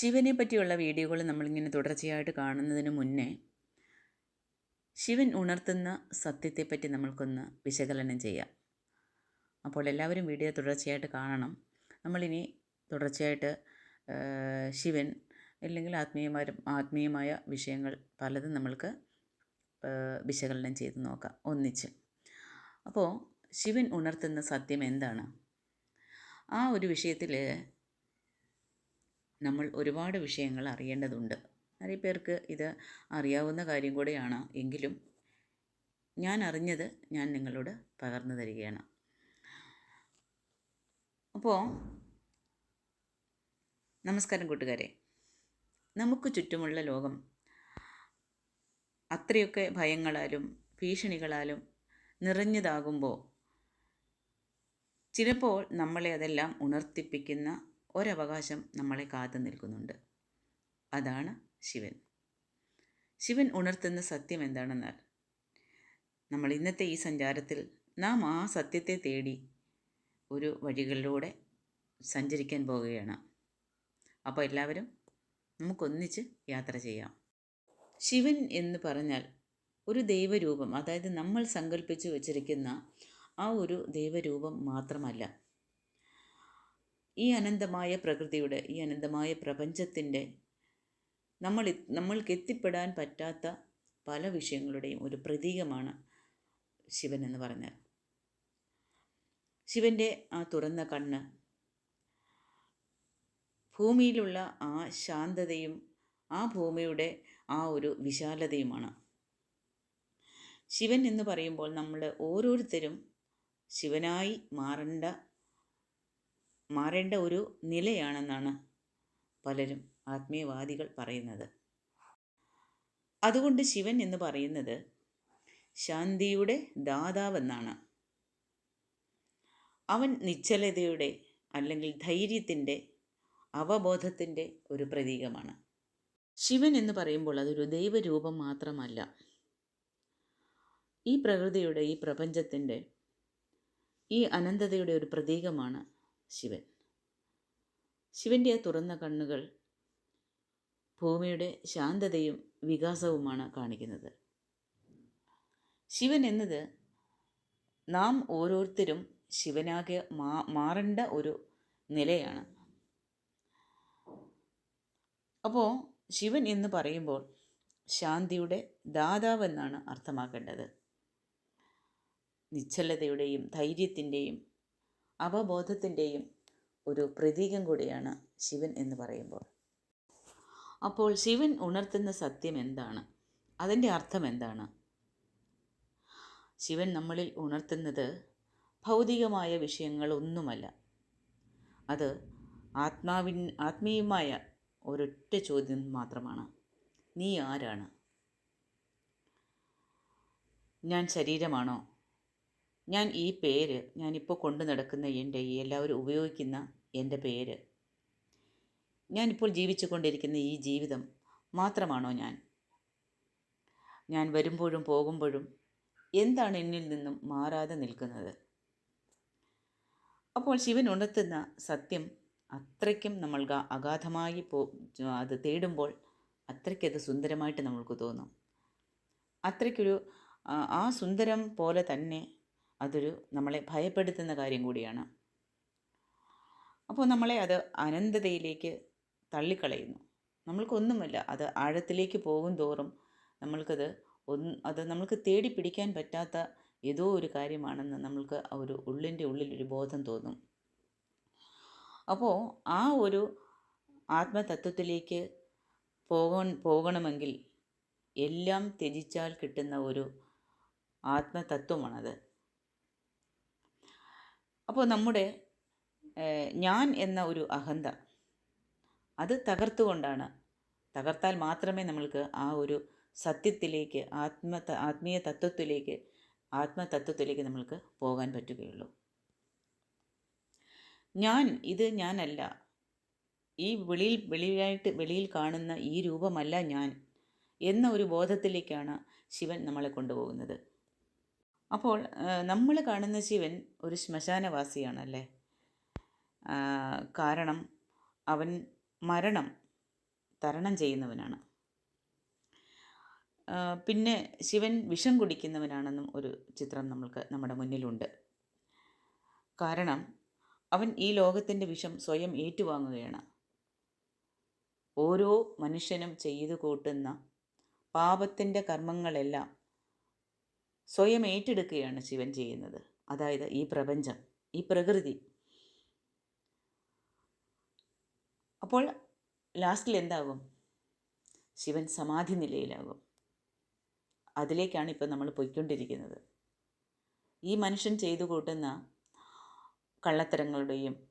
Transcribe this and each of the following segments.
ശിവനെ പറ്റിയുള്ള വീഡിയോകൾ നമ്മളിങ്ങനെ തുടർച്ചയായിട്ട് കാണുന്നതിന് മുന്നേ ശിവൻ ഉണർത്തുന്ന സത്യത്തെപ്പറ്റി നമ്മൾക്കൊന്ന് വിശകലനം ചെയ്യാം. അപ്പോൾ എല്ലാവരും വീഡിയോ തുടർച്ചയായിട്ട് കാണണം. നമ്മളിനി തുടർച്ചയായിട്ട് ശിവൻ അല്ലെങ്കിൽ ആത്മീയമായ ആത്മീയമായ വിഷയങ്ങൾ പലതും നമ്മൾക്ക് വിശകലനം ചെയ്ത് നോക്കാം. ഒന്നിച്ച്. അപ്പോൾ ശിവൻ ഉണർത്തുന്ന സത്യം എന്താണ്? ആ ഒരു വിഷയത്തിൽ നമ്മൾ ഒരുപാട് വിഷയങ്ങൾ അറിയേണ്ടതുണ്ട് நிறைய പേർക്ക് ഇത് അറിയാവുന്ന കാര്യം കൂടെയാണ് എങ്കിലും ഞാൻ അറിഞ്ഞത് ഞാൻ നിങ്ങളോട് പകർന്നു തരികയാണ് അപ്പോൾ നമസ്കാരം കൂട്ടുകാരെ നമുക്ക് ചുറ്റുമുള്ള ലോകം അത്രയൊക്കെ ഭയങ്ങളാലും ഭീഷണികളാലും നിറഞ്ഞതാകുമ്പോൾ ചിലപ്പോൾ നമ്മളെ അതെല്ലാം ഉണർത്തിപ്പിക്കുന്ന ഒരവകാശം നമ്മളെ കാത്തു നിൽക്കുന്നുണ്ട്. അതാണ് ശിവൻ. ശിവൻ ഉണർത്തുന്ന സത്യം എന്താണെന്നാൽ നമ്മൾ ഇന്നത്തെ ഈ സഞ്ചാരത്തിൽ നാം ആ സത്യത്തെ തേടി ഒരു വഴികളിലൂടെ സഞ്ചരിക്കാൻ പോവുകയാണ്. അപ്പോൾ എല്ലാവരും നമുക്കൊന്നിച്ച് യാത്ര ചെയ്യാം. ശിവൻ എന്ന് പറഞ്ഞാൽ ഒരു ദൈവരൂപം അതായത് നമ്മൾ സങ്കല്പിച്ചു വച്ചിരിക്കുന്ന ആ ഒരു ദൈവരൂപം മാത്രമല്ല. ഈ അനന്തമായ പ്രകൃതിയുടെ ഈ അനന്തമായ പ്രപഞ്ചത്തിന്റെ നമ്മൾ നമ്മൾക്ക് എത്തിപ്പെടാൻ പറ്റാത്ത പല വിഷയങ്ങളുടെയും ഒരു പ്രതീകമാണ് ശിവൻ എന്ന് പറഞ്ഞാൽ. ശിവന്റെ ആ തുറന്ന കണ്ണ് ഭൂമിയിലുള്ള ആ ശാന്തതയും ആ ഭൂമിയുടെ ആ ഒരു വിശാലതയുമാണ്. ശിവൻ എന്ന് പറയുമ്പോൾ നമ്മൾ ഓരോരുത്തരും ശിവനായി മാറേണ്ട മാറേണ്ട ഒരു നിലയാണെന്നാണ് പലരും ആത്മീയവാദികൾ പറയുന്നത്. അതുകൊണ്ട് ശിവൻ എന്ന് പറയുന്നത് ശാന്തിയുടെ ദാതാവെന്നാണ്. അവൻ നിശ്ചലതയുടെ അല്ലെങ്കിൽ ധൈര്യത്തിന്റെ അവബോധത്തിന്റെ ഒരു പ്രതീകമാണ്. ശിവൻ എന്ന് പറയുമ്പോൾ അതൊരു ദൈവരൂപം മാത്രമല്ല. ഈ പ്രകൃതിയുടെ ഈ പ്രപഞ്ചത്തിന്റെ ഈ അനന്തതയുടെ ഒരു പ്രതീകമാണ് ശിവൻ. ശിവന്റെ ആ തുറന്ന കണ്ണുകൾ ഭൂമിയുടെ ശാന്തതയും വികാസവുമാണ് കാണിക്കുന്നത്. ശിവൻ എന്നത് നാം ഓരോരുത്തരും ശിവനാകെ മാ മാറേണ്ട ഒരു നിലയാണ്. അപ്പോൾ ശിവൻ എന്ന് പറയുമ്പോൾ ശാന്തിയുടെ ദാതാവെന്നാണ് അർത്ഥമാക്കേണ്ടത്. നിശ്ചലതയുടെയും ധൈര്യത്തിന്റെയും അവബോധത്തിന്റെയും ഒരു പ്രതീകം കൂടിയാണ് ശിവൻ എന്ന് പറയുമ്പോൾ. അപ്പോൾ ശിവൻ ഉണർത്തുന്ന സത്യം എന്താണ്? അതിന്റെ അർത്ഥം എന്താണ്? ശിവൻ നമ്മളിൽ ഉണർത്തുന്നത് ഭൗതികമായ വിഷയങ്ങളൊന്നുമല്ല. അത് ആത്മാവിൻ ആത്മീയമായ ഒരൊറ്റ ചോദ്യം മാത്രമാണ്. നീ ആരാണ്? ഞാൻ ശരീരമാണോ? ഞാൻ ഈ പേര് ഞാനിപ്പോൾ കൊണ്ടു നടക്കുന്ന എന്റെ ഈ എല്ലാവരും ഉപയോഗിക്കുന്ന എന്റെ പേര്. ഞാനിപ്പോൾ ജീവിച്ചു കൊണ്ടിരിക്കുന്ന ഈ ജീവിതം മാത്രമാണോ ഞാൻ? ഞാൻ വരുമ്പോഴും പോകുമ്പോഴും എന്താണ് എന്നിൽ നിന്നും മാറാതെ നിൽക്കുന്നത്? അപ്പോൾ ശിവൻ ഉണർത്തുന്ന സത്യം അത്രയ്ക്കും നമ്മൾക്ക് അഗാധമായി പോ അത് തേടുമ്പോൾ അത്രയ്ക്കത് സുന്ദരമായിട്ട് നമ്മൾക്ക് തോന്നും. അത്രയ്ക്കൊരു ആ സുന്ദരം പോലെ തന്നെ അതൊരു നമ്മളെ ഭയപ്പെടുത്തുന്ന കാര്യം കൂടിയാണ്. അപ്പോൾ നമ്മളെ അത് അനന്തതയിലേക്ക് തള്ളിക്കളയുന്നു. നമ്മൾക്കൊന്നുമല്ല അത് ആഴത്തിലേക്ക് പോകും തോറും നമ്മൾക്കത് ഒന്ന് അത് നമ്മൾക്ക് തേടി പിടിക്കാൻ പറ്റാത്ത ഏതോ ഒരു കാര്യമാണെന്ന് നമ്മൾക്ക് ഒരു ഉള്ളിന്റെ ഉള്ളിലൊരു ബോധം തോന്നും. അപ്പോൾ ആ ഒരു ആത്മതത്വത്തിലേക്ക് പോക പോകണമെങ്കിൽ എല്ലാം ത്യജിച്ചാൽ കിട്ടുന്ന ഒരു ആത്മതത്വമാണത്. അപ്പോൾ നമ്മുടെ ഞാൻ എന്ന ഒരു അഹന്ത അത് തകർത്തുകൊണ്ടാണ്. തകർത്താൽ മാത്രമേ നമ്മൾക്ക് ആ ഒരു സത്യത്തിലേക്ക് ആത്മ ആത്മീയ തത്വത്തിലേക്ക് ആത്മതത്വത്തിലേക്ക് നമ്മൾക്ക് പോകാൻ പറ്റുകയുള്ളൂ. ഞാൻ ഇത് ഞാനല്ല. ഈ വെളിയിൽ വെളിയിലായിട്ട് വെളിയിൽ കാണുന്ന ഈ രൂപമല്ല ഞാൻ എന്ന ഒരു ബോധത്തിലേക്കാണ് ശിവൻ നമ്മളെ കൊണ്ടുപോകുന്നത്. അപ്പോൾ നമ്മൾ കാണുന്ന ശിവൻ ഒരു ശ്മശാനവാസിയാണല്ലേ? കാരണം അവൻ മരണം തരണം ചെയ്യുന്നവനാണ്. പിന്നെ ശിവൻ വിഷം കുടിക്കുന്നവനാണെന്നും ഒരു ചിത്രം നമ്മൾക്ക് നമ്മുടെ മുന്നിലുണ്ട്. കാരണം അവൻ ഈ ലോകത്തിന്റെ വിഷം സ്വയം ഏറ്റുവാങ്ങുകയാണ്. ഓരോ മനുഷ്യനും ചെയ്തു കൂട്ടുന്ന പാപത്തിന്റെ കർമ്മങ്ങളെല്ലാം സ്വയം ഏറ്റെടുക്കുകയാണ് ശിവൻ ചെയ്യുന്നത്. അതായത് ഈ പ്രപഞ്ചം ഈ പ്രകൃതി. അപ്പോൾ ലാസ്റ്റിൽ എന്താകും? ശിവൻ സമാധി നിലയിലാകും. അതിലേക്കാണ് ഇപ്പം നമ്മൾ പോയിക്കൊണ്ടിരിക്കുന്നത്. ഈ മനുഷ്യൻ ചെയ്തു കൂട്ടുന്ന കള്ളത്തരങ്ങളുടെയും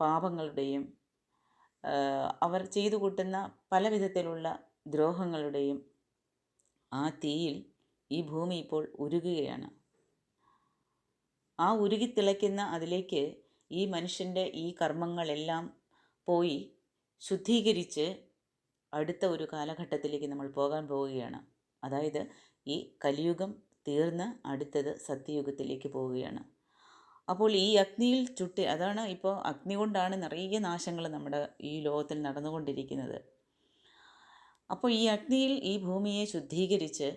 പാപങ്ങളുടെയും അവർ ചെയ്തു കൂട്ടുന്ന പല വിധത്തിലുള്ള ദ്രോഹങ്ങളുടെയും ആ തീയിൽ ഈ ഭൂമി ഇപ്പോൾ ഉരുകുകയാണ്. ആ ഉരുകി തിളയ്ക്കുന്ന അതിലേക്ക് ഈ മനുഷ്യന്റെ ഈ കർമ്മങ്ങളെല്ലാം പോയി ശുദ്ധീകരിച്ച് അടുത്ത ഒരു കാലഘട്ടത്തിലേക്ക് നമ്മൾ പോകാൻ പോവുകയാണ്. അതായത് ഈ കലിയുഗം തീർന്ന് അടുത്തത് സത്യയുഗത്തിലേക്ക് പോവുകയാണ്. അപ്പോൾ ഈ അഗ്നിയിൽ ചുട്ട് അതാണ് ഇപ്പോൾ അഗ്നി കൊണ്ടാണ് നിറയെ നാശങ്ങൾ നമ്മുടെ ഈ ലോകത്തിൽ നടന്നുകൊണ്ടിരിക്കുന്നത്. അപ്പോൾ ഈ അഗ്നിയിൽ ഈ ഭൂമിയെ ശുദ്ധീകരിച്ച്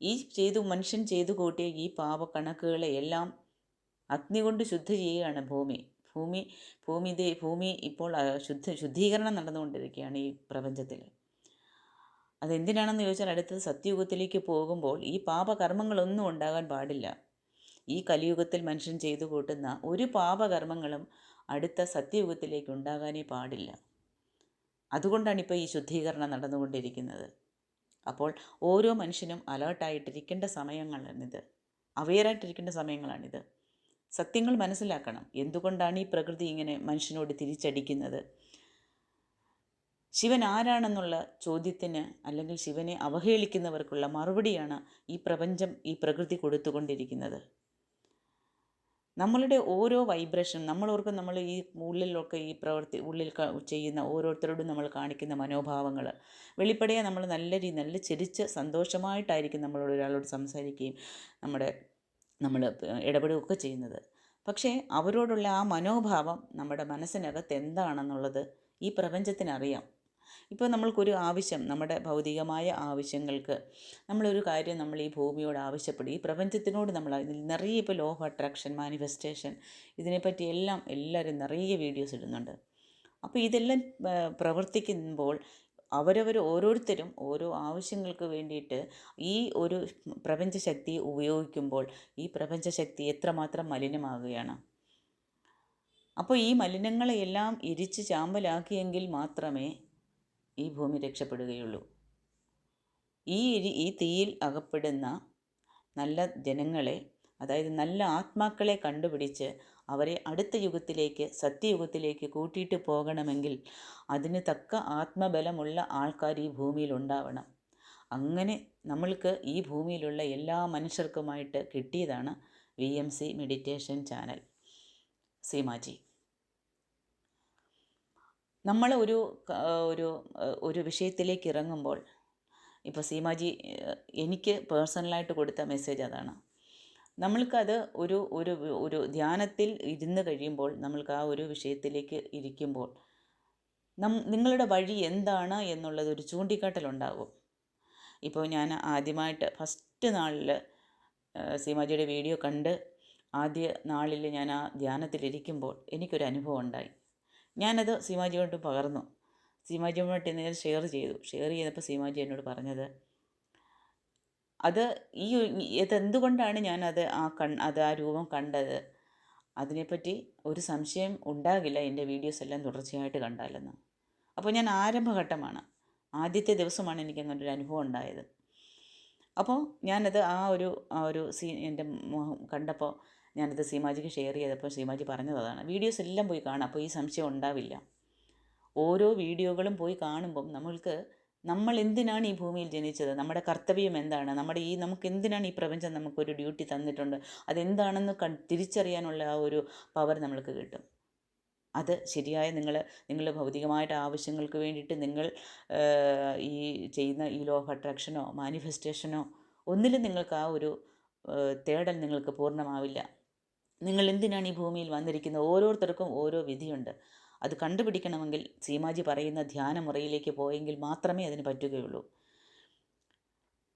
ഈ ചെയ്തു മനുഷ്യൻ ചെയ്തു കൂട്ടിയ ഈ പാപക്കണക്കുകളെ എല്ലാം അഗ്നി കൊണ്ട് ശുദ്ധ ചെയ്യുകയാണ് ഭൂമി. ഭൂമി ഭൂമി ഭൂമി ഇപ്പോൾ ശുദ്ധ ശുദ്ധീകരണം നടന്നുകൊണ്ടിരിക്കുകയാണ് ഈ പ്രപഞ്ചത്തിൽ. അതെന്തിനാണെന്ന് ചോദിച്ചാൽ അടുത്തത് സത്യയുഗത്തിലേക്ക് പോകുമ്പോൾ ഈ പാപകർമ്മങ്ങളൊന്നും ഉണ്ടാകാൻ പാടില്ല. ഈ കലിയുഗത്തിൽ മനുഷ്യൻ ചെയ്തു കൂട്ടുന്ന ഒരു പാപകർമ്മങ്ങളും അടുത്ത സത്യയുഗത്തിലേക്ക് ഉണ്ടാകാനേ പാടില്ല. അതുകൊണ്ടാണ് ഇപ്പോൾ ഈ ശുദ്ധീകരണം നടന്നുകൊണ്ടിരിക്കുന്നത്. അപ്പോൾ ഓരോ മനുഷ്യനും അലേർട്ടായിട്ടിരിക്കേണ്ട സമയങ്ങളാണിത്. അവെയറായിട്ടിരിക്കേണ്ട സമയങ്ങളാണിത്. സത്യങ്ങൾ മനസ്സിലാക്കണം. എന്തുകൊണ്ടാണ് ഈ പ്രകൃതി ഇങ്ങനെ മനുഷ്യനോട് തിരിച്ചടിക്കുന്നത്? ശിവൻ ആരാണെന്നുള്ള ചോദ്യത്തിന് അല്ലെങ്കിൽ ശിവനെ അവഹേളിക്കുന്നവർക്കുള്ള മറുപടിയാണ് ഈ പ്രപഞ്ചം ഈ പ്രകൃതി കൊടുത്തുകൊണ്ടിരിക്കുന്നത്. നമ്മളുടെ ഓരോ വൈബ്രേഷൻ നമ്മൾ ഓർക്കും നമ്മൾ ഈ ഉള്ളിലൊക്കെ ഈ പ്രവൃത്തി ഉള്ളിൽ ചെയ്യുന്ന ഓരോരുത്തരോടും നമ്മൾ കാണിക്കുന്ന മനോഭാവങ്ങൾ. വെളിപ്പടയെ നമ്മൾ നല്ല രീതി നല്ല ചിരിച്ച് സന്തോഷമായിട്ടായിരിക്കും നമ്മളോട് ഒരാളോട് സംസാരിക്കുകയും നമ്മുടെ നമ്മൾ ഇടപെടുകയൊക്കെ ചെയ്യുന്നത്. പക്ഷേ അവരോടുള്ള ആ മനോഭാവം നമ്മുടെ മനസ്സിനകത്ത് എന്താണെന്നുള്ളത് ഈ പ്രപഞ്ചത്തിനറിയാം ഇപ്പോൾ നമ്മൾക്കൊരു ആവശ്യം നമ്മുടെ ഭൗതികമായ ആവശ്യങ്ങൾക്ക് നമ്മളൊരു കാര്യം നമ്മൾ ഈ ഭൂമിയോട് ആവശ്യപ്പെടും. ഈ പ്രപഞ്ചത്തിനോട് നമ്മൾ നിറയെ ഇപ്പോൾ ലോ ഓഫ് അട്രാക്ഷൻ മാനിഫെസ്റ്റേഷൻ ഇതിനെപ്പറ്റി എല്ലാം എല്ലാവരും നിറയെ വീഡിയോസ് ഇടുന്നുണ്ട്. അപ്പോൾ ഇതെല്ലാം പ്രവർത്തിക്കുമ്പോൾ അവരവർ ഓരോരുത്തരും ഓരോ ആവശ്യങ്ങൾക്ക് വേണ്ടിയിട്ട് ഈ ഒരു പ്രപഞ്ചശക്തി ഉപയോഗിക്കുമ്പോൾ ഈ പ്രപഞ്ചശക്തി എത്രമാത്രം മലിനമാകുകയാണ്. അപ്പോൾ ഈ മലിനങ്ങളെയെല്ലാം ഇരിച്ച് ചാമ്പലാക്കിയെങ്കിൽ മാത്രമേ ഈ ഭൂമി രക്ഷപ്പെടുകയുള്ളൂ. ഈ ഈ തീയിൽ അകപ്പെടുന്ന നല്ല ജനങ്ങളെ അതായത് നല്ല ആത്മാക്കളെ കണ്ടുപിടിച്ച് അവരെ അടുത്ത യുഗത്തിലേക്ക് സത്യയുഗത്തിലേക്ക് കൂട്ടിയിട്ട് പോകണമെങ്കിൽ അതിന് തക്ക ആത്മബലമുള്ള ആൾക്കാർ ഈ ഭൂമിയിൽ ഉണ്ടാവണം. അങ്ങനെ നമ്മൾക്ക് ഈ ഭൂമിയിലുള്ള എല്ലാ മനുഷ്യർക്കുമായിട്ട് കിട്ടിയതാണ് V M C meditation channel. Seemaji നമ്മൾ ഒരു ഒരു ഒരു വിഷയത്തിലേക്ക് ഇറങ്ങുമ്പോൾ ഇപ്പോൾ സീമാജി എനിക്ക് പേഴ്സണലായിട്ട് കൊടുത്ത മെസ്സേജ് അതാണ്. നമ്മൾക്കത് ഒരു ഒരു ഒരു ധ്യാനത്തിൽ ഇരുന്ന് കഴിയുമ്പോൾ നമ്മൾക്ക് ആ ഒരു വിഷയത്തിലേക്ക് ഇരിക്കുമ്പോൾ നം നിങ്ങളുടെ വഴി എന്താണ് എന്നുള്ളത് ഒരു ചൂണ്ടിക്കാട്ടലുണ്ടാകും ഇപ്പോൾ ഞാൻ ആദ്യമായിട്ട് ഫസ്റ്റ് നാളിൽ സീമാജിയുടെ വീഡിയോ കണ്ട് ആദ്യ നാളിൽ ഞാൻ ആ ധ്യാനത്തിലിരിക്കുമ്പോൾ എനിക്കൊരു അനുഭവം ഉണ്ടായി. ഞാനത് സീമാജിയോട് പകർന്നു. സീമാജിയുമായിട്ട് എന്തെങ്കിലും ഷെയർ ചെയ്തു. ഷെയർ ചെയ്തപ്പോൾ സീമാജി എന്നോട് പറഞ്ഞത് അത് ഈ ഇതെന്തുകൊണ്ടാണ് ഞാനത് ആ കൺ അത് ആ രൂപം കണ്ടത്? അതിനെപ്പറ്റി ഒരു സംശയം ഉണ്ടാകില്ല എന്റെ വീഡിയോസ് എല്ലാം തുടർച്ചയായിട്ട് കണ്ടാലെന്ന്. അപ്പോൾ ഞാൻ ആരംഭഘട്ടമാണ്. ആദ്യത്തെ ദിവസമാണ് എനിക്ക് അങ്ങനെ ഒരു അനുഭവം ഉണ്ടായത്. അപ്പോൾ ഞാനത് ആ ഒരു ആ ഒരു സീ എന്റെ കണ്ടപ്പോൾ ഞാനത് സീമാജിക്ക് ഷെയർ ചെയ്തപ്പോൾ സീമാജി പറഞ്ഞത് അതാണ്. വീഡിയോസ് എല്ലാം പോയി കാണാം. അപ്പോൾ ഈ സംശയം ഉണ്ടാവില്ല. ഓരോ വീഡിയോകളും പോയി കാണുമ്പം നമ്മൾക്ക് നമ്മൾ എന്തിനാണ് ഈ ഭൂമിയിൽ ജനിച്ചത്? നമ്മുടെ കർത്തവ്യം എന്താണ്? നമ്മുടെ ഈ നമുക്ക് എന്തിനാണ് ഈ പ്രപഞ്ചം നമുക്കൊരു ഡ്യൂട്ടി തന്നിട്ടുണ്ട്? അതെന്താണെന്ന് ക തിരിച്ചറിയാനുള്ള ആ ഒരു പവർ നമ്മൾക്ക് കിട്ടും. അത് ശരിയായ നിങ്ങൾ നിങ്ങളുടെ ഭൗതികമായിട്ട് ആവശ്യങ്ങൾക്ക് വേണ്ടിയിട്ട് നിങ്ങൾ ഈ ചെയ്യുന്ന ഈ ലോ ഓഫ് അട്രാക്ഷനോ മാനിഫെസ്റ്റേഷനോ ഒന്നിലും നിങ്ങൾക്ക് ആ ഒരു തേടൽ നിങ്ങൾക്ക് പൂർണമാവില്ല. നിങ്ങൾ എന്തിനാണ് ഈ ഭൂമിയിൽ വന്നിരിക്കുന്നത്? ഓരോരുത്തർക്കും ഓരോ വിധിയുണ്ട്. അത് കണ്ടുപിടിക്കണമെങ്കിൽ സീമാജി പറയുന്ന ധ്യാനമുറയിലേക്ക് പോയെങ്കിൽ മാത്രമേ അതിന് പറ്റുകയുള്ളൂ.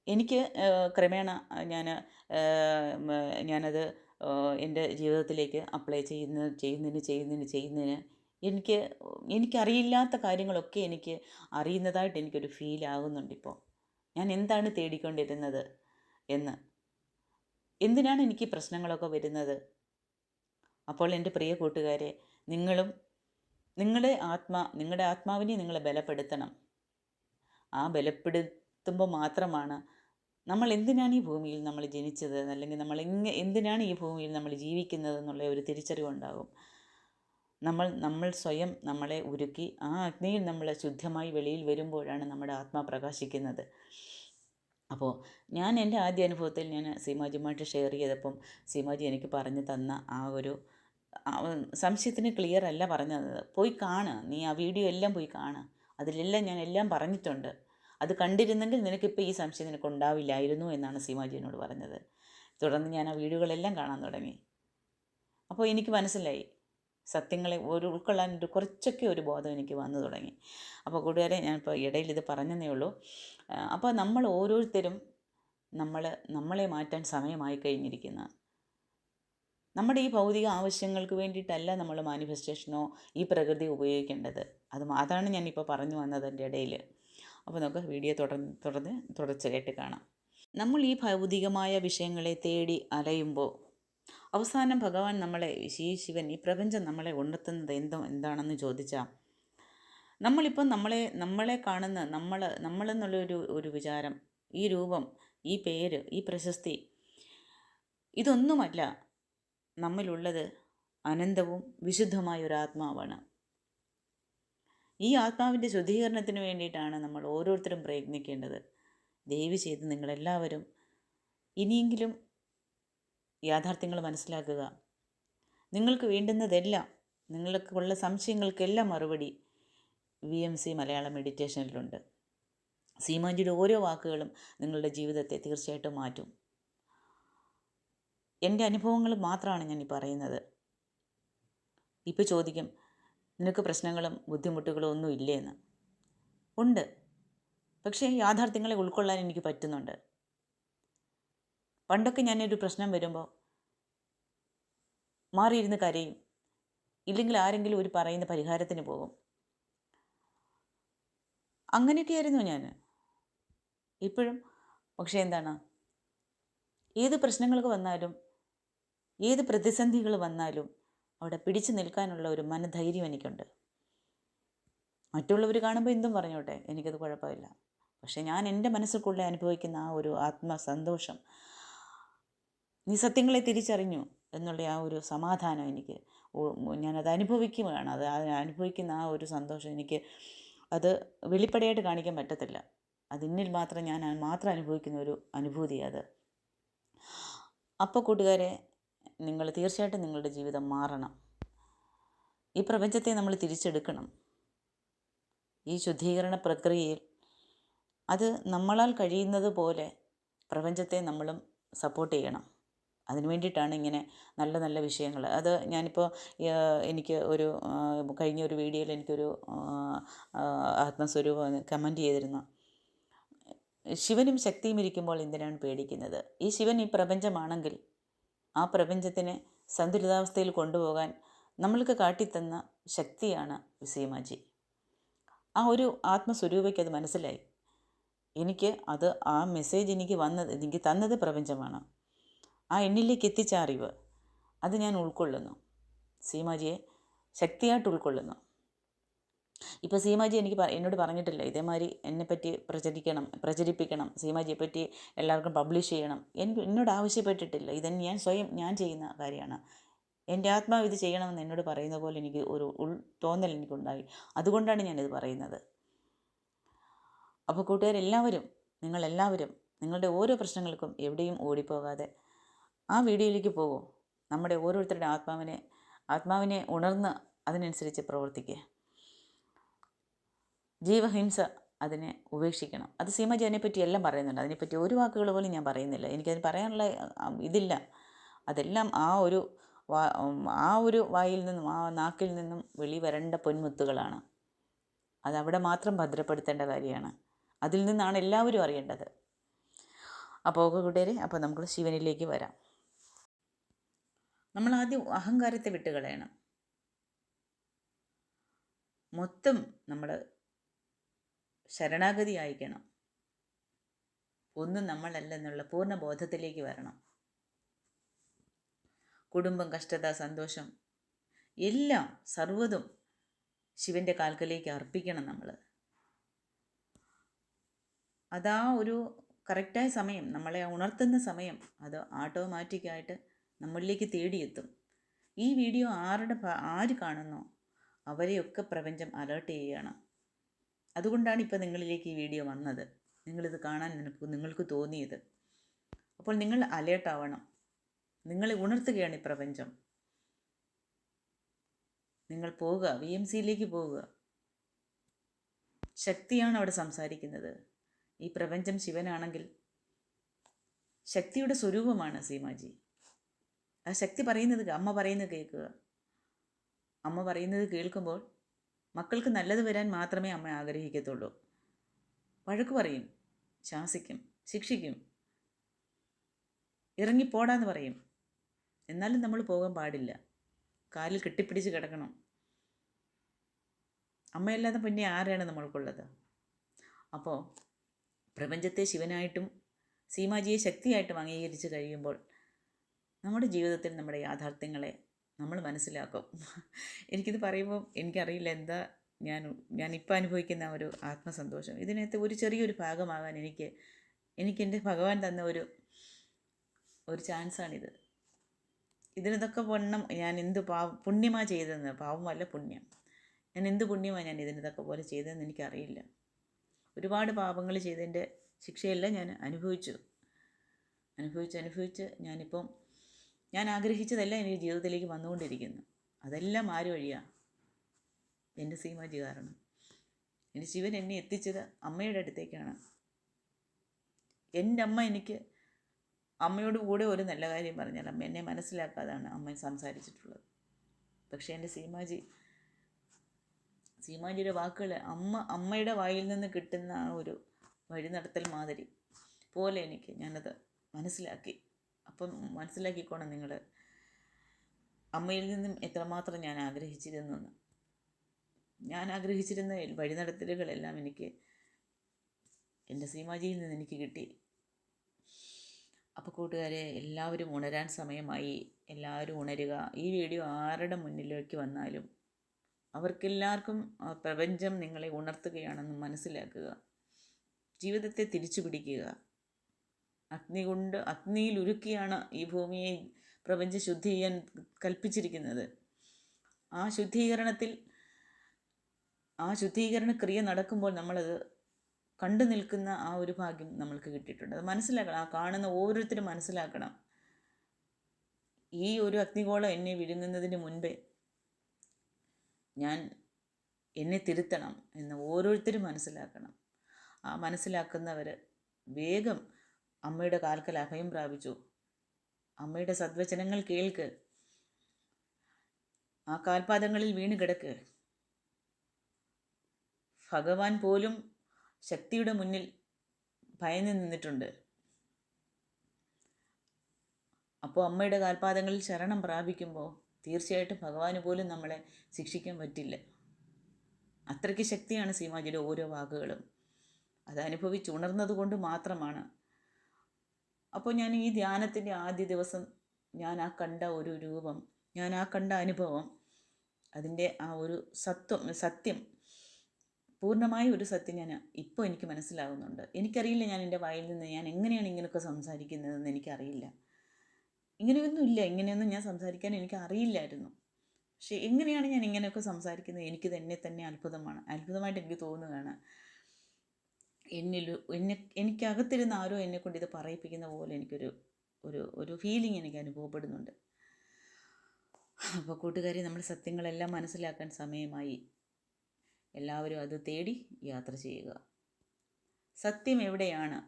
എനിക്ക് ക്രമേണ ഞാൻ ഞാനത് എന്റെ ജീവിതത്തിലേക്ക് അപ്ലൈ ചെയ്യുന്ന ചെയ്യുന്നതിന് ചെയ്യുന്നതിന് ചെയ്യുന്നതിന് എനിക്ക് എനിക്കറിയില്ലാത്ത കാര്യങ്ങളൊക്കെ എനിക്ക് അറിയുന്നതായിട്ട് എനിക്കൊരു ഫീൽ ആകുന്നുണ്ട് ഇപ്പോൾ. ഞാൻ എന്താണ് തേടിക്കൊണ്ടിരുന്നത് എന്ന്. എന്തിനാണ് എനിക്ക് പ്രശ്നങ്ങളൊക്കെ വരുന്നത്? അപ്പോൾ എന്റെ പ്രിയ കൂട്ടുകാരെ നിങ്ങളും നിങ്ങളുടെ ആത്മാ നിങ്ങളുടെ ആത്മാവിനെ നിങ്ങൾ ബലപ്പെടുത്തണം. ആ ബലപ്പെടുത്തുമ്പോൾ മാത്രമാണ് നമ്മൾ എന്തിനാണ് ഈ ഭൂമിയിൽ നമ്മൾ ജനിച്ചത്? അല്ലെങ്കിൽ നമ്മൾ എങ്ങ എന്തിനാണ് ഈ ഭൂമിയിൽ നമ്മൾ ജീവിക്കുന്നത് എന്നുള്ള ഒരു തിരിച്ചറിവുണ്ടാകും നമ്മൾ നമ്മൾ സ്വയം നമ്മളെ ഉരുക്കി ആ അഗ്നിയിൽ നമ്മൾ ശുദ്ധമായി വെളിയിൽ വരുമ്പോഴാണ് നമ്മുടെ ആത്മാ പ്രകാശിക്കുന്നത്. അപ്പോൾ ഞാൻ എന്റെ ആദ്യ അനുഭവത്തിൽ ഞാൻ സീമാജിയുമായിട്ട് ഷെയർ ചെയ്തപ്പം സീമാജി എനിക്ക് പറഞ്ഞു തന്ന ആ ഒരു സംശയത്തിന് ക്ലിയർ അല്ല പറഞ്ഞു തന്നത് പോയി കാണുക നീ ആ വീഡിയോ എല്ലാം പോയി കാണുക അതിലെല്ലാം ഞാൻ എല്ലാം പറഞ്ഞിട്ടുണ്ട്. അത് കണ്ടിരുന്നെങ്കിൽ നിനക്കിപ്പോൾ ഈ സംശയം നിനക്ക് ഉണ്ടാവില്ലായിരുന്നു എന്നാണ് സീമാജി എന്നോട് പറഞ്ഞത്. തുടർന്ന് ഞാൻ ആ വീഡിയോകളെല്ലാം കാണാൻ തുടങ്ങി. അപ്പോൾ എനിക്ക് മനസ്സിലായി. സത്യങ്ങളെ ഒരു ഉൾക്കൊള്ളാൻ ഒരു കുറച്ചൊക്കെ ഒരു ബോധം എനിക്ക് വന്നു തുടങ്ങി. അപ്പോൾ കൂട്ടുകാരെ ഞാനിപ്പോൾ ഇടയിൽ ഇത് പറഞ്ഞതേ ഉള്ളൂ. അപ്പോൾ നമ്മൾ ഓരോരുത്തരും നമ്മൾ നമ്മളെ മാറ്റാൻ സമയമായി കഴിഞ്ഞിരിക്കുന്ന. നമ്മുടെ ഈ ഭൗതിക ആവശ്യങ്ങൾക്ക് വേണ്ടിയിട്ടല്ല നമ്മൾ മാനിഫെസ്റ്റേഷനോ ഈ പ്രകൃതി ഉപയോഗിക്കേണ്ടത്. അത് അതാണ് ഞാനിപ്പോൾ പറഞ്ഞു വന്നത് എന്റെ ഇടയിൽ അപ്പോൾ നമുക്ക് വീഡിയോ തുടർന്ന് തുടർന്ന് തുടർച്ചയായിട്ട് കാണാം. നമ്മൾ ഈ ഭൗതികമായ വിഷയങ്ങളെ തേടി അലയുമ്പോൾ അവസാനം ഭഗവാൻ നമ്മളെ ഈ ശിവൻ ഈ പ്രപഞ്ചം നമ്മളെ ഉണർത്തുന്നത് എന്തോ എന്താണെന്ന് ചോദിച്ചാൽ നമ്മളിപ്പം നമ്മളെ നമ്മളെ കാണുന്ന നമ്മൾ നമ്മളെന്നുള്ളൊരു ഒരു വിചാരം ഈ രൂപം ഈ പേര് ഈ പ്രശസ്തി ഇതൊന്നുമല്ല നമ്മിലുള്ളത് അനന്തവും വിശുദ്ധമായ ഒരു ആത്മാവാണ്. ഈ ആത്മാവിന്റെ ശുദ്ധീകരണത്തിന് വേണ്ടിയിട്ടാണ് നമ്മൾ ഓരോരുത്തരും പ്രയത്നിക്കേണ്ടത്. ദയവ് ചെയ്ത് നിങ്ങളെല്ലാവരും ഇനിയെങ്കിലും യാഥാർത്ഥ്യങ്ങൾ മനസ്സിലാക്കുക. നിങ്ങൾക്ക് വേണ്ടുന്നതെല്ലാം നിങ്ങൾക്കുള്ള സംശയങ്ങൾക്കെല്ലാം മറുപടി വി എം സി മലയാളം മെഡിറ്റേഷനിലുണ്ട്. സീമാജിയുടെ ഓരോ വാക്കുകളും നിങ്ങളുടെ ജീവിതത്തെ തീർച്ചയായിട്ടും മാറ്റും. എന്റെ അനുഭവങ്ങൾ മാത്രമാണ് ഞാൻ ഈ പറയുന്നത്. ഇപ്പോൾ ചോദിക്കും നിനക്ക് പ്രശ്നങ്ങളും ബുദ്ധിമുട്ടുകളും ഒന്നും ഇല്ലേ എന്ന് ഉണ്ട്. പക്ഷേ യാഥാർത്ഥ്യങ്ങളെ ഉൾക്കൊള്ളാൻ എനിക്ക് പറ്റുന്നുണ്ട്. പണ്ടൊക്കെ ഞാനൊരു പ്രശ്നം വരുമ്പോൾ മാറിയിരുന്ന് കരയും. ഇല്ലെങ്കിൽ ആരെങ്കിലും ഒരു പറയുന്ന പരിഹാരത്തിന് പോകും. അങ്ങനെയൊക്കെയായിരുന്നു ഞാൻ ഇപ്പോഴും. പക്ഷേ എന്താണ്? ഏത് പ്രശ്നങ്ങൾക്ക് വന്നാലും ഏത് പ്രതിസന്ധികൾ വന്നാലും അവിടെ പിടിച്ചു നിൽക്കാനുള്ള ഒരു മനധൈര്യം എനിക്കുണ്ട്. മറ്റുള്ളവർ കാണുമ്പോൾ എന്തും പറഞ്ഞോട്ടെ എനിക്കത് കുഴപ്പമില്ല. പക്ഷേ ഞാൻ എന്റെ മനസ്സിൽ കൂടുതൽ അനുഭവിക്കുന്ന ആ ഒരു ആത്മസന്തോഷം നീ സത്യങ്ങളെ തിരിച്ചറിഞ്ഞു എന്നുള്ള ആ ഒരു സമാധാനം എനിക്ക് ഞാനത് അനുഭവിക്കുകയാണ്. അത് അനുഭവിക്കുന്ന ആ ഒരു സന്തോഷം എനിക്ക് അത് വെളിപ്പടയായിട്ട് കാണിക്കാൻ പറ്റത്തില്ല. അതിന്നിൽ മാത്രം ഞാൻ മാത്രം അനുഭവിക്കുന്ന ഒരു അനുഭൂതി അത്. അപ്പോൾ കൂട്ടുകാരെ നിങ്ങൾ തീർച്ചയായിട്ടും നിങ്ങളുടെ ജീവിതം മാറണം. ഈ പ്രപഞ്ചത്തെ നമ്മൾ തിരിച്ചെടുക്കണം. ഈ ശുദ്ധീകരണ പ്രക്രിയയിൽ അത് നമ്മളാൽ കഴിയുന്നത് പോലെ പ്രപഞ്ചത്തെ നമ്മളും സപ്പോർട്ട് ചെയ്യണം. അതിന് വേണ്ടിയിട്ടാണ് ഇങ്ങനെ നല്ല നല്ല വിഷയങ്ങൾ. അത് ഞാനിപ്പോൾ എനിക്ക് ഒരു കഴിഞ്ഞ ഒരു വീഡിയോയിൽ എനിക്കൊരു ആത്മസ്വരൂപം കമന്റ് ചെയ്തിരുന്നു. ശിവനും ശക്തിയും ഇരിക്കുമ്പോൾ എന്തിനാണ് പേടിക്കുന്നത്? ഈ ശിവൻ ഈ പ്രപഞ്ചമാണെങ്കിൽ ആ പ്രപഞ്ചത്തിനെ സന്തുലിതാവസ്ഥയിൽ കൊണ്ടുപോകാൻ നമ്മൾക്ക് കാട്ടിത്തന്ന ശക്തിയാണ് സീമാജി ആ ഒരു ആത്മസ്വരൂപയ്ക്ക് അത് മനസ്സിലായി. എനിക്ക് അത് ആ മെസ്സേജ് എനിക്ക് വന്നത് എനിക്ക് തന്നത് പ്രപഞ്ചമാണ്. ആ എന്നിലേക്ക് എത്തിച്ച അറിവ് അത് ഞാൻ ഉൾക്കൊള്ളുന്നു. സീമാജിയെ ശക്തിയായിട്ട് ഉൾക്കൊള്ളുന്നു. ഇപ്പോൾ സീമാജി എനിക്ക് എന്നോട് പറഞ്ഞിട്ടില്ല ഇതേമാതിരി എന്നെപ്പറ്റി പ്രചരിക്കണം പ്രചരിപ്പിക്കണം സീമാജിയെ പറ്റി എല്ലാവർക്കും പബ്ലിഷ് ചെയ്യണം. എനിക്ക് എന്നോട് ആവശ്യപ്പെട്ടിട്ടില്ല. ഇതന്നെ ഞാൻ സ്വയം ഞാൻ ചെയ്യുന്ന കാര്യമാണ്. എന്റെ ആത്മാവ് ഇത് ചെയ്യണമെന്ന് എന്നോട് പറയുന്ന പോലെ എനിക്ക് ഒരു ഉൾ തോന്നൽ എനിക്കുണ്ടായി. അതുകൊണ്ടാണ് ഞാനിത് പറയുന്നത്. അപ്പോൾ കൂട്ടുകാരെല്ലാവരും നിങ്ങളെല്ലാവരും നിങ്ങളുടെ ഓരോ പ്രശ്നങ്ങൾക്കും എവിടെയും ഓടിപ്പോകാതെ ആ വീഡിയോയിലേക്ക് പോകൂ നമ്മുടെ ഓരോരുത്തരുടെ ആത്മാവിനെ ആത്മാവിനെ ഉണർന്ന് അതിനനുസരിച്ച് പ്രവർത്തിക്കുക ജീവഹിംസ അതിനെ ഉപേക്ഷിക്കണം. അത് സീമജി അതിനെപ്പറ്റി എല്ലാം പറയുന്നുണ്ട്. അതിനെപ്പറ്റി ഒരു വാക്കുകൾ പോലും ഞാൻ പറയുന്നില്ല. എനിക്കതിന് പറയാനുള്ള ഇതില്ല. അതെല്ലാം ആ ഒരു ആ ഒരു വായിൽ നിന്നും ആ നാക്കിൽ നിന്നും വെളി വരേണ്ട പൊന്മുത്തുകളാണ്. അതവിടെ മാത്രം ഭദ്രപ്പെടുത്തേണ്ട കാര്യമാണ്. അതിൽ നിന്നാണ് എല്ലാവരും അറിയേണ്ടത്. അപ്പോൾ കൂട്ടുകാരെ അപ്പോൾ നമുക്ക് ശിവനിലേക്ക് വരാം. നമ്മൾ ആദ്യം അഹങ്കാരത്തെ വിട്ടുകളയണം. മൊത്തം നമ്മൾ ശരണാഗതി അയക്കണം ഒന്നും നമ്മളല്ലെന്നുള്ള പൂർണ ബോധത്തിലേക്ക് വരണം. കുടുംബം കഷ്ടത സന്തോഷം എല്ലാം സർവതും ശിവന്റെ കാൽക്കലേക്ക് അർപ്പിക്കണം നമ്മൾ അതാ ഒരു കറക്റ്റായ സമയം. നമ്മളെ ഉണർത്തുന്ന സമയം. അത് ഓട്ടോമാറ്റിക്കായിട്ട് നമ്മളിലേക്ക് തേടിയെത്തും. ഈ വീഡിയോ ആരുടെ ആര് കാണുന്നോ അവരെയൊക്കെ പ്രപഞ്ചം അലേർട്ട് ചെയ്യുകയാണ്. അതുകൊണ്ടാണ് ഇപ്പോൾ നിങ്ങളിലേക്ക് ഈ വീഡിയോ വന്നത്. നിങ്ങളിത് കാണാൻ നിനക്ക് നിങ്ങൾക്ക് തോന്നിയത്. അപ്പോൾ നിങ്ങൾ അലേർട്ട് ആവണം. നിങ്ങളെ ഉണർത്തുകയാണ് ഈ പ്രപഞ്ചം. നിങ്ങൾ പോവുക വി എം സിയിലേക്ക് പോവുക. ശക്തിയാണ് അവിടെ സംസാരിക്കുന്നത്. ഈ പ്രപഞ്ചം ശിവനാണെങ്കിൽ ശക്തിയുടെ സ്വരൂപമാണ് സീമാജി. ആ ശക്തി പറയുന്നത് അമ്മ പറയുന്നത് കേൾക്കുക. അമ്മ പറയുന്നത് കേൾക്കുമ്പോൾ മക്കൾക്ക് നല്ലത് വരാൻ മാത്രമേ അമ്മ ആഗ്രഹിക്കത്തുള്ളൂ. വഴക്ക് പറയും ശാസിക്കും ശിക്ഷിക്കും. ഇറങ്ങിപ്പോടാന്ന് പറയും. എന്നാലും നമ്മൾ പോകാൻ പാടില്ല. കാലിൽ കെട്ടിപ്പിടിച്ച് കിടക്കണം. അമ്മയല്ലാതെ പിന്നെ ആരാണ് നമ്മൾക്കുള്ളത്? അപ്പോൾ പ്രപഞ്ചത്തെ ശിവനായിട്ടും സീമാജിയെ ശക്തിയായിട്ടും അംഗീകരിച്ച് കഴിയുമ്പോൾ നമ്മുടെ ജീവിതത്തിൽ നമ്മുടെ യാഥാർത്ഥ്യങ്ങളെ നമ്മൾ മനസ്സിലാക്കും. എനിക്കിത് പറയുമ്പോൾ എനിക്കറിയില്ല എന്താ ഞാൻ ഇപ്പോൾ അനുഭവിക്കുന്ന ഒരു ആത്മസന്തോഷം. ഇതിനകത്ത് ഒരു ചെറിയൊരു ഭാഗമാകാൻ എനിക്ക് എനിക്ക് എന്റെ ഭഗവാൻ തന്ന ഒരു ഒരു ചാൻസാണിത്. ഇതിനിതൊക്കെ വണ്ണം ഞാൻ എന്ത് പാവ പുണ്യമാണ് ചെയ്തതെന്ന് പാവമല്ല പുണ്യം. ഞാൻ എന്ത് പുണ്യമാണ് ഞാൻ ഇതിനിതൊക്കെ പോലെ ചെയ്തതെന്ന് എനിക്കറിയില്ല. ഒരുപാട് പാപങ്ങൾ ചെയ്തതിന്റെ ശിക്ഷയെല്ലാം ഞാൻ അനുഭവിച്ചു. അനുഭവിച്ച് അനുഭവിച്ച് ഞാനിപ്പം ഞാൻ ആഗ്രഹിച്ചതെല്ലാം എന്റെ ജീവിതത്തിലേക്ക് വന്നുകൊണ്ടിരിക്കുന്നു. അതെല്ലാം ആര് വഴിയാണ് എന്റെ സീമാജി കാരണം. എന്റെ ശിവൻ എന്നെ എത്തിച്ചത് അമ്മയുടെ അടുത്തേക്കാണ്. എന്റെ അമ്മ എനിക്ക് അമ്മയോട് കൂടെ ഒരു നല്ല കാര്യം പറഞ്ഞാൽ അമ്മ എന്നെ മനസ്സിലാക്കാതാണ് അമ്മ സംസാരിച്ചിട്ടുള്ളത്. പക്ഷേ എന്റെ സീമാജി സീമാജിയുടെ വാക്കുകൾ അമ്മ അമ്മയുടെ വായിൽ നിന്ന് കിട്ടുന്ന ആ ഒരു വഴി നടത്തൽ മാതിരി പോലെ എനിക്ക് ഞാനത് മനസ്സിലാക്കി. അപ്പം മനസ്സിലാക്കിക്കോണം നിങ്ങൾ അമ്മയിൽ നിന്നും എത്രമാത്രം ഞാൻ ആഗ്രഹിച്ചിരുന്നെന്ന് ഞാൻ ആഗ്രഹിച്ചിരുന്ന വഴി നടത്തലുകളെല്ലാം എനിക്ക് എന്റെ സീമാജിയിൽ നിന്ന് എനിക്ക് കിട്ടി. അപ്പോൾ കൂട്ടുകാരെ എല്ലാവരും ഉണരാൻ സമയമായി. എല്ലാവരും ഉണരുക. ഈ വീഡിയോ ആരുടെ മുന്നിലേക്ക് വന്നാലും അവർക്കെല്ലാവർക്കും പ്രപഞ്ചം നിങ്ങളെ ഉണർത്തുകയാണെന്ന് മനസ്സിലാക്കുക. ജീവിതത്തെ തിരിച്ചു പിടിക്കുക അഗ്നി കൊണ്ട് അഗ്നിയിൽ ഉരുക്കിയാണ് ഈ ഭൂമിയെ പ്രപഞ്ച ശുദ്ധി ചെയ്യാൻ കൽപ്പിച്ചിരിക്കുന്നത്. ആ ശുദ്ധീകരണത്തിൽ ആ ശുദ്ധീകരണ ക്രിയ നടക്കുമ്പോൾ നമ്മളത് കണ്ടു നിൽക്കുന്ന ആ ഒരു ഭാഗ്യം നമ്മൾക്ക് കിട്ടിയിട്ടുണ്ട്. അത് മനസ്സിലാക്കണം. ആ കാണുന്ന ഓരോരുത്തരും മനസ്സിലാക്കണം. ഈ ഒരു അഗ്നികോളം എന്നെ വിഴുങ്ങുന്നതിന് മുൻപേ ഞാൻ എന്നെ തിരുത്തണം എന്ന് ഓരോരുത്തരും മനസ്സിലാക്കണം. ആ മനസ്സിലാക്കുന്നവർ വേഗം അമ്മയുടെ കാൽക്കൽ അഭയം പ്രാപിച്ചു. അമ്മയുടെ സദ്വചനങ്ങൾ കേൾക്ക്. ആ കാൽപാദങ്ങളിൽ വീണ് കിടക്ക്. ഭഗവാൻ പോലും ശക്തിയുടെ മുന്നിൽ ഭയന്ന് നിന്നിട്ടുണ്ട്. അപ്പോൾ അമ്മയുടെ കാൽപാദങ്ങളിൽ ശരണം പ്രാപിക്കുമ്പോൾ തീർച്ചയായിട്ടും ഭഗവാന് പോലും നമ്മളെ ശിക്ഷിക്കാൻ പറ്റില്ല. അത്രയ്ക്ക് ശക്തിയാണ് സീമാജിയുടെ ഓരോ വാക്കുകളും. അത് മാത്രമാണ് അപ്പോൾ ഞാൻ ഈ ധ്യാനത്തിന്റെ ആദ്യ ദിവസം ഞാൻ ആ കണ്ട ഒരു രൂപം ഞാൻ ആ കണ്ട അനുഭവം അതിന്റെ ആ ഒരു സത്വം സത്യം പൂർണമായ ഒരു സത്യം ഞാൻ ഇപ്പോൾ എനിക്ക് മനസ്സിലാകുന്നുണ്ട് എനിക്കറിയില്ല ഞാൻ എന്റെ വായിൽ നിന്ന് ഞാൻ എങ്ങനെയാണ് ഇങ്ങനെയൊക്കെ സംസാരിക്കുന്നതെന്ന് എനിക്കറിയില്ല. ഇങ്ങനെയൊന്നും ഇല്ല ഇങ്ങനെയൊന്നും ഞാൻ സംസാരിക്കാൻ എനിക്ക് അറിയില്ലായിരുന്നു. പക്ഷേ എങ്ങനെയാണ് ഞാൻ ഇങ്ങനെയൊക്കെ സംസാരിക്കുന്നത്? എനിക്ക് തന്നെ തന്നെ അത്ഭുതമാണ് അത്ഭുതമായിട്ട് എനിക്ക് തോന്നുകയാണ്. എന്നിൽ എന്നെ എനിക്കകത്തിരുന്ന ആരോ എന്നെ കൊണ്ട് ഇത് പറയിപ്പിക്കുന്ന പോലെ എനിക്കൊരു ഒരു ഒരു ഫീലിംഗ് എനിക്ക് അനുഭവപ്പെടുന്നുണ്ട്. അപ്പോൾ കൂട്ടുകാരി നമ്മൾ സത്യങ്ങളെല്ലാം മനസ്സിലാക്കാൻ സമയമായി. എല്ലാവരും അത് തേടി യാത്ര ചെയ്യുക. സത്യം എവിടെയാണ്?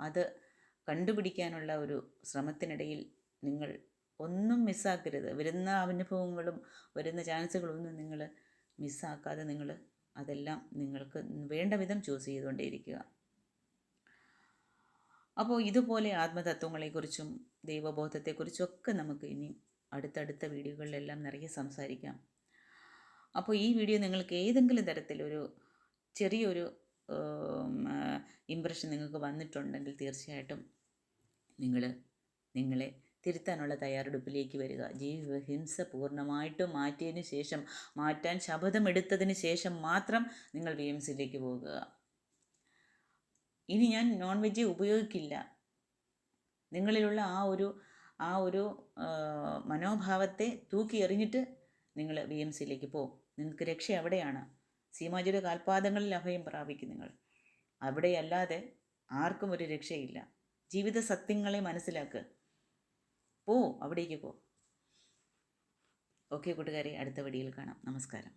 അത് കണ്ടുപിടിക്കാനുള്ള ഒരു ശ്രമത്തിനിടയിൽ നിങ്ങൾ ഒന്നും മിസ്സാക്കരുത് വരുന്ന അനുഭവങ്ങളും വരുന്ന ചാൻസുകളൊന്നും നിങ്ങൾ മിസ്സാക്കാതെ നിങ്ങൾ അതെല്ലാം നിങ്ങൾക്ക് വേണ്ട വിധം ചൂസ് ചെയ്തുകൊണ്ടേയിരിക്കുക. അപ്പോൾ ഇതുപോലെ ആത്മതത്വങ്ങളെക്കുറിച്ചും ദൈവബോധത്തെക്കുറിച്ചും ഒക്കെ നമുക്ക് ഇനി അടുത്തടുത്ത വീഡിയോകളിലെല്ലാം നിറയെ സംസാരിക്കാം. അപ്പോൾ ഈ വീഡിയോ നിങ്ങൾക്ക് ഏതെങ്കിലും തരത്തിലൊരു ചെറിയൊരു ഇമ്പ്രഷൻ നിങ്ങൾക്ക് വന്നിട്ടുണ്ടെങ്കിൽ തീർച്ചയായിട്ടും നിങ്ങൾ നിങ്ങളെ തിരുത്താനുള്ള തയ്യാറെടുപ്പിലേക്ക് വരിക. ജീവഹിംസ പൂർണമായിട്ടും മാറ്റിയതിന് ശേഷം മാറ്റാൻ ശപഥമെടുത്തതിന് ശേഷം മാത്രം നിങ്ങൾ വി എം സിയിലേക്ക് പോകുക. ഇനി ഞാൻ നോൺ വെജ് ഉപയോഗിക്കില്ല. നിങ്ങളിലുള്ള ആ ഒരു ആ ഒരു മനോഭാവത്തെ തൂക്കി എറിഞ്ഞിട്ട് നിങ്ങൾ വി എം സിയിലേക്ക് പോകും. നിങ്ങൾക്ക് രക്ഷ അവിടെയാണ് സീമാജിയുടെ കാൽപാദങ്ങളിൽ അഭയം പ്രാപിക്കും നിങ്ങൾ. അവിടെയല്ലാതെ ആർക്കും ഒരു രക്ഷയില്ല. ജീവിത സത്യങ്ങളെ മനസ്സിലാക്കുക പോ അവിടേക്ക് പോ. ഓക്കെ കൂട്ടുകാരെ അടുത്ത വീഡിയോയിൽ കാണാം. നമസ്കാരം.